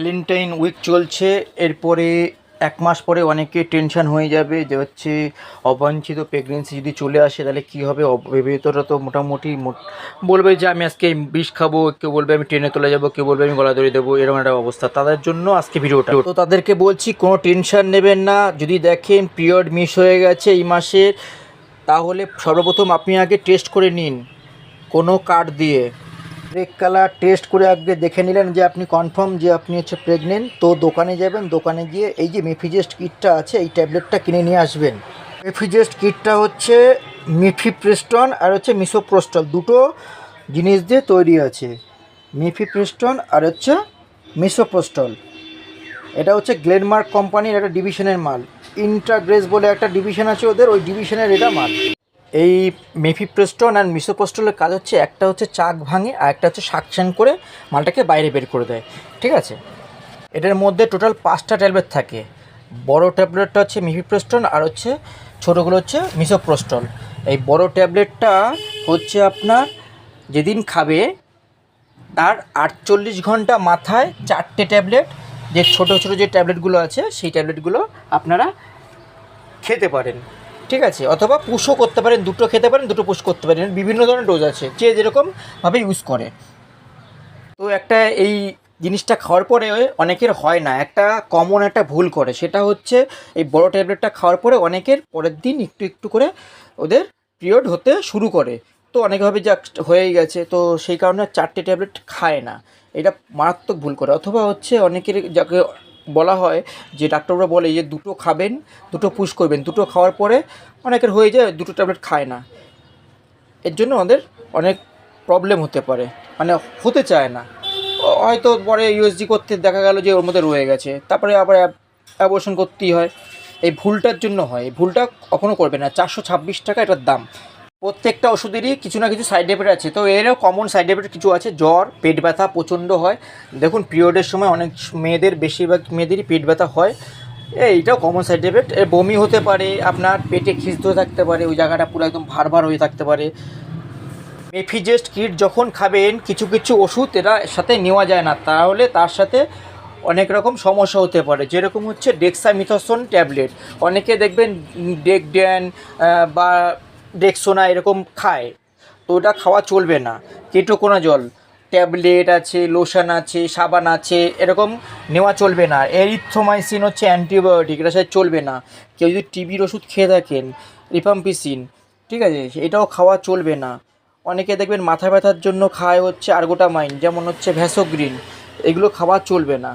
Valentine week চলছে। এরপরে এক মাস পরে অনেকে টেনশন হয়ে যাবে যে হচ্ছে অবাঞ্ছিত প্রেগনেন্সি যদি চলে আসে তাহলে কী হবে? অবিবাহিতরা তো মোটামুটি বলবে যে আমি আজকে বিষ খাব, কেউ বলবে আমি ট্রেনে চলে যাব, কেউ বলবে আমি গলা ধরে দেবো, এরকম একটা অবস্থা। তাদের জন্য আজকে ভিডিওটা। তো তাদেরকে বলছি, কোনো টেনশন নেবেন না। যদি দেখেন পিরিয়ড মিস হয়ে গেছে এই মাসের, তাহলে সর্বপ্রথম আপনি আগে টেস্ট করে নিন। কোনো কার্ড দিয়ে। ব্রেক কালার টেস্ট করে আগে দেখে নিলেন যে আপনি কনফার্ম যে আপনি হচ্ছে প্রেগনেন্ট তো দোকানে যাবেন, দোকানে গিয়ে এই যে মেফিজেস্ট কিটটা আছে, এই ট্যাবলেটটা কিনে নিয়ে আসবেন। মেফিজেস্ট কিটটা হচ্ছে মিফিপ্রেস্টন আর হচ্ছে মিসোপ্রোস্টল দুটো জিনিস দিয়ে তৈরি আছে। মিফিপ্রেস্টন আর হচ্ছে মিসোপ্রোস্টল এটা হচ্ছে গ্লেনমার্ক কোম্পানির একটা ডিভিশনের মাল। ইন্টাগ্রেস বলে একটা ডিভিশন আছে ওদের, ওই ডিভিশনের এটা মাল। এই মেফিপ্রেস্টন আর মিসোপ্রোস্টলের কাজ হচ্ছে একটা হচ্ছে চাক ভাঙে আর একটা হচ্ছে সাকশন করে মালটাকে বাইরে বের করে দেয়। ঠিক আছে? এটার মধ্যে টোটাল পাঁচটা ট্যাবলেট থাকে। বড় ট্যাবলেটটা হচ্ছে মিফিপ্রেস্টন আর হচ্ছে ছোটোগুলো হচ্ছে মিসোপ্রোস্টল। এই বড় ট্যাবলেটটা হচ্ছে আপনার যেদিন খাবে তার আটচল্লিশ ঘণ্টা মাথায় চারটে ট্যাবলেট, যে ছোটো ছোটো যে ট্যাবলেটগুলো আছে সেই ট্যাবলেটগুলো আপনারা খেতে পারেন। ঠিক আছে, অথবা পুশও করতে পারেন, দুটো খেতে পারেন, দুটো পুশ করতে পারেন, বিভিন্ন ধরনের ডোজ আছে, যে যেরকমভাবে ইউজ করে। তো একটা এই জিনিসটা খাওয়ার পরে অনেকের হয় না, একটা কমন একটা ভুল করে, সেটা হচ্ছে এই বড় ট্যাবলেটটা খাওয়ার পরে অনেকের পরের দিন একটু একটু করে ওদের পিরিয়ড হতে শুরু করে। তো অনেকভাবে যা হয়েই গেছে, তো সেই কারণে চারটে ট্যাবলেট খায় না। এটা মারাত্মক ভুল করে, অথবা হচ্ছে অনেকের যাকে বলা হয় যে ডাক্তাররা বলে যে দুটো খাবেন, দুটো পুশ করবেন। দুটো খাওয়ার পরে অনেকের হয়ে যায় দুটো ট্যাবলেট খায় না। এর জন্য আমাদের অনেক প্রবলেম হতে পারে। মানে হতে চায় না। হয়তো পরে ইউএসজি করতে দেখা গেল যে ওর মধ্যে রয়ে গেছে। তারপরে আবার অ্যাবর্শন করতেই হয়। এই ভুলটার জন্য হয়। এই ভুলটা কখনও করবে না। চারশো ছাব্বিশ টাকা এটার দাম। প্রত্যেকটা ওষুধেরই কিছু না কিছু সাইড এফেক্ট আছে। তো এরও কমন সাইড এফেক্ট কিছু আছে, জ্বর, পেট ব্যথা প্রচণ্ড হয়। দেখুন পিরিয়ডের সময় অনেক মেয়েদের, বেশিরভাগ মেয়েদেরই পেট ব্যথা হয়। এইটাও কমন সাইড এফেক্ট এর বমি হতে পারে, আপনার পেটে খিস ধরে থাকতে পারে, ওই জায়গাটা পুরো একদম ভার ভার হয়ে থাকতে পারে। মেফিজেস্ট কিট যখন খাবেন, কিছু কিছু ওষুধ এরা সাথে নেওয়া যায় না। তাহলে তার সাথে অনেক রকম সমস্যা হতে পারে। যেরকম হচ্ছে ডেক্সামিথসন ট্যাবলেট অনেকে দেখবেন ডেকড্যান বা ডেক্সোনা এরকম খায়, তো ওটা খাওয়া চলবে না। কেটোকোনা জল ট্যাবলেট আছে, লোশন আছে, সাবান আছে, এরকম নেওয়া চলবে না। এরিথ্রোমাইসিন হচ্ছে অ্যান্টিবায়োটিক, এটা চলবে না। কেউ যদি টিবির ওষুধ খেয়ে থাকেন, রিপাম্পিসিন, ঠিক আছে, এটাও খাওয়া চলবে না। অনেকে দেখবেন মাথা ব্যথার জন্য খায় হচ্ছে আর্গোটামাইন, যেমন হচ্ছে ভ্যাসোগ্রিন, এগুলো খাওয়া চলবে না।